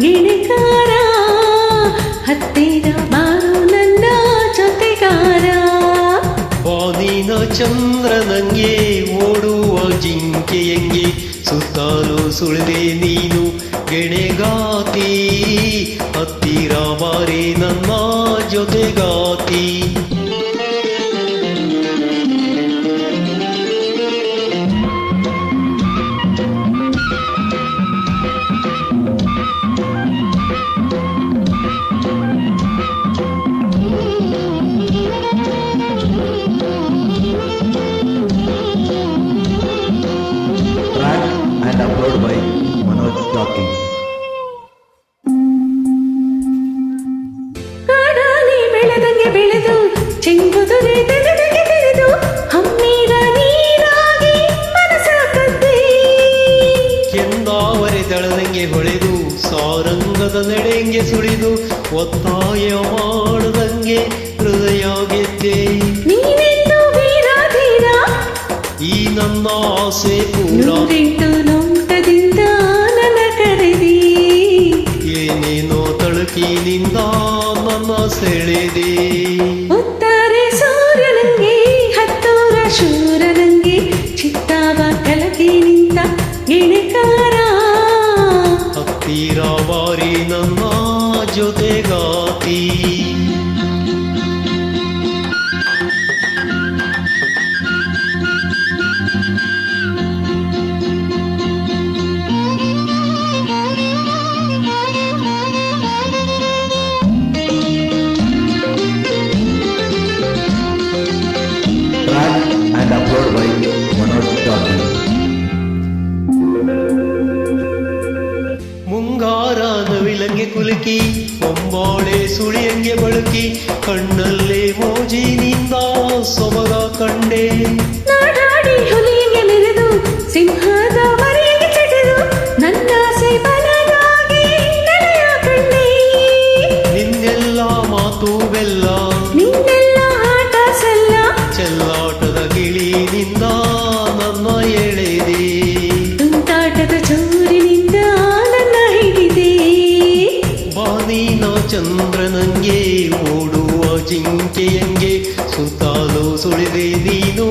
ಗಿಣಿಕಾರ ಹತ್ತಿರ ಬಾರು ನನ್ನ ಜೊತೆಗಾರ. ಬಾನಿನ ಚಂದ್ರ ನಂಗೆ ಓಡುವ ಜಿಂಕೆಯಂಗೆ ಸುತ್ತಾಲು ಸುಳಿದೆ ನೀನು ಗೆಣೆಗಾತಿ, ಹತ್ತಿರ ಬಾರಿ ನನ್ನ ಜೊತೆಗಾತಿ. ದಳದಂಗೆ ಹೊಳೆದು ಸಾರಂಗದ ನಡೆಂಗೆ ಸುಳಿದು ಒತ್ತಾಯ ಮಾಡದಂಗೆ ಹೃದಯ ಗೆದ್ದೆ. ಈ ನನ್ನ ಆಸೆ ನೋಟದಿಂದ ನನ್ನ ಕರೆದಿ. ಏನೇನೋ ತಳುಕಿನಿಂದ ನನ್ನ ಸೆಳೆದೆ. ಶೂರನಂಗೆ ಚಿತ್ತಾವ ಕಲಕಿ ನಿಂತ ಗಿಣಿಕಾರ ಹತ್ತಿರ ಬಾರಿ ನನ್ನ ಜೊತೆಗಾತಿ ನವಿಲಂಗೆ ಕುಲುಕಿ ಒಂಬೋಳೆ ಸುಳಿಯಂಗೆ ಬಳುಕಿ ಕಣ್ಣಲ್ಲೇ ಮೋಜಿನಿಂದ ಸೊಬಗ ಕಂಡೆ. ನಾಡಾಡಿ ಹುಲಿಯಂಗೆ ಮೆರೆದು ಸಿಂಹದ ಮರೆಯಂಗೆ ಚೆಟೆದು ನನ್ನ ನಿನ್ನೆಲ್ಲ ಮಾತು ಬೆಲ್ಲ ನಿನ್ನೆಲ್ಲ ಆಟ ಸಲ್ಲ ಚೆಲ್ಲಾಟದ ಗಿಳಿನಿಂದ ನನ್ನ ಎಳೆದೆ. ತುಂಟಾಟದ ಚೂರಿನಿಂದ ಚಂದ್ರನಂಗೆ ಓಡುವ ಜಿಂಕೆಯಂಗೆ ಸುತ್ತಾಲು ಸುಳಿದೆ ನೀನು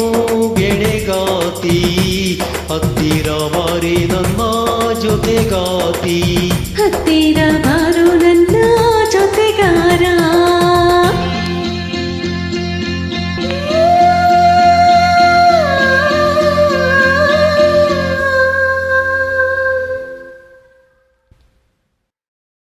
ಗೆಳೆಗಾತಿ ಹತ್ತಿರ ಬಾರಿ ನನ್ನ ಜೊತೆಗಾತಿ. ಹತ್ತಿರ ಬಾರೋ ನನ್ನ